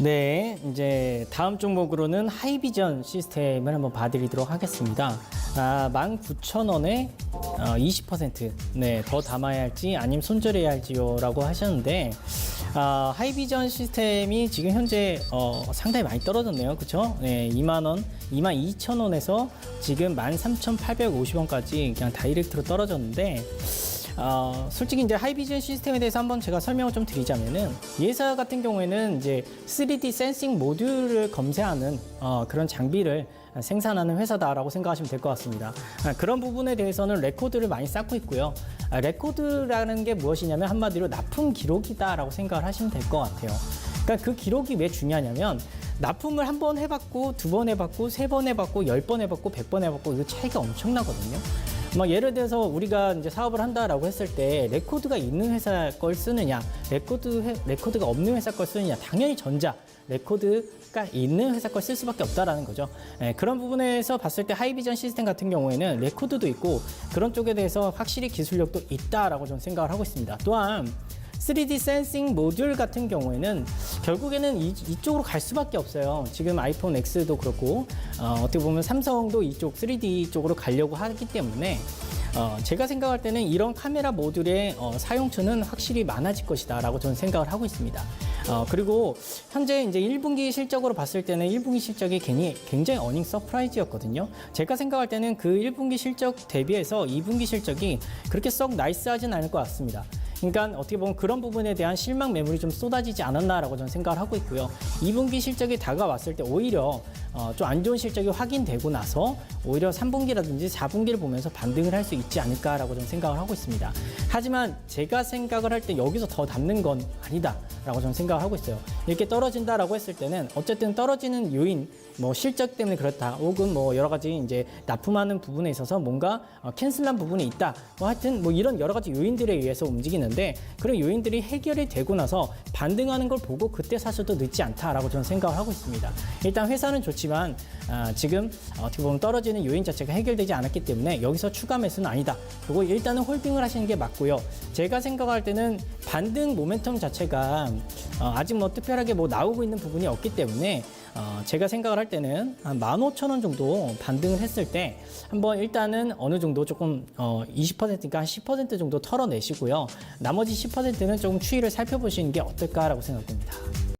네, 이제 다음 종목으로는 하이비전 시스템을 한번 봐드리도록 하겠습니다. 아, 19,000원에 어, 20% 네, 더 담아야 할지 아니면 손절해야 할지요라고 하셨는데 아, 하이비전 시스템이 지금 현재 어, 상당히 많이 떨어졌네요. 그렇죠? 네, 2만 원, 2만 2천 원에서 지금 13,850원까지 그냥 다이렉트로 떨어졌는데 어, 솔직히 이제 하이비전 시스템에 대해서 한번 제가 설명을 좀 드리자면은 예사 같은 경우에는 이제 3D 센싱 모듈을 검사하는 어, 그런 장비를 생산하는 회사다라고 생각하시면 될 것 같습니다. 아, 그런 부분에 대해서는 레코드를 많이 쌓고 있고요. 아, 레코드라는 게 무엇이냐면 한마디로 납품 기록이다라고 생각을 하시면 될 것 같아요. 그러니까 그 기록이 왜 중요하냐면 납품을 한 번 해봤고 두 번 해봤고 세 번 해봤고 열 번 해봤고 백 번 해봤고 이거 차이가 엄청나거든요. 막 예를 들어서 우리가 이제 사업을 한다라고 했을 때 레코드가 있는 회사 걸 쓰느냐, 레코드 회- 레코드가 없는 회사 걸 쓰느냐, 당연히 전자 레코드가 있는 회사 걸 쓸 수밖에 없다라는 거죠. 예, 그런 부분에서 봤을 때 하이비전 시스템 같은 경우에는 레코드도 있고 그런 쪽에 대해서 확실히 기술력도 있다라고 저는 생각을 하고 있습니다. 또한 3D 센싱 모듈 같은 경우에는 결국에는 이, 이쪽으로 갈 수밖에 없어요. 지금 아이폰 X도 그렇고 어, 어떻게 보면 삼성도 이쪽 3D 쪽으로 가려고 하기 때문에 어, 제가 생각할 때는 이런 카메라 모듈의 어, 사용처는 확실히 많아질 것이다 라고 저는 생각을 하고 있습니다. 어, 그리고 현재 이제 1분기 실적으로 봤을 때는 1분기 실적이 괜히 굉장히 어닝 서프라이즈였거든요. 제가 생각할 때는 그 1분기 실적 대비해서 2분기 실적이 그렇게 썩 나이스하진 않을 것 같습니다. 그러니까 어떻게 보면 그런 부분에 대한 실망 매물이 좀 쏟아지지 않았나라고 저는 생각을 하고 있고요. 2분기 실적이 다가왔을 때 오히려 어, 좀 안 좋은 실적이 확인되고 나서 오히려 3분기라든지 4분기를 보면서 반등을 할 수 있지 않을까라고 저는 생각을 하고 있습니다. 하지만 제가 생각을 할 때 여기서 더 담는 건 아니다라고 저는 생각 을 하고 있어요. 이렇게 떨어진다라고 했을 때는 어쨌든 떨어지는 요인, 뭐 실적 때문에 그렇다, 혹은 뭐 여러 가지 이제 납품하는 부분에 있어서 뭔가 어, 캔슬한 부분이 있다. 뭐 하여튼 뭐 이런 여러 가지 요인들에 의해서 움직이는데 그런 요인들이 해결이 되고 나서 반등하는 걸 보고 그때 사셔도 늦지 않다라고 저는 생각을 하고 있습니다. 일단 회사는 좋지만 아, 지금 어떻게 보면 떨어지는 요인 자체가 해결되지 않았기 때문에 여기서 추가 매수는 아니다. 그리고 일단은 홀딩을 하시는 게 맞고요. 제가 생각할 때는 반등 모멘텀 자체가 어, 아직 뭐 특별하게 뭐 나오고 있는 부분이 없기 때문에 어, 제가 생각을 할 때는 한 15,000원 정도 반등을 했을 때 한번 일단은 어느 정도 조금 어, 20%니까 한 10% 정도 털어내시고요. 나머지 10%는 조금 추이를 살펴보시는 게 어떨까라고 생각됩니다.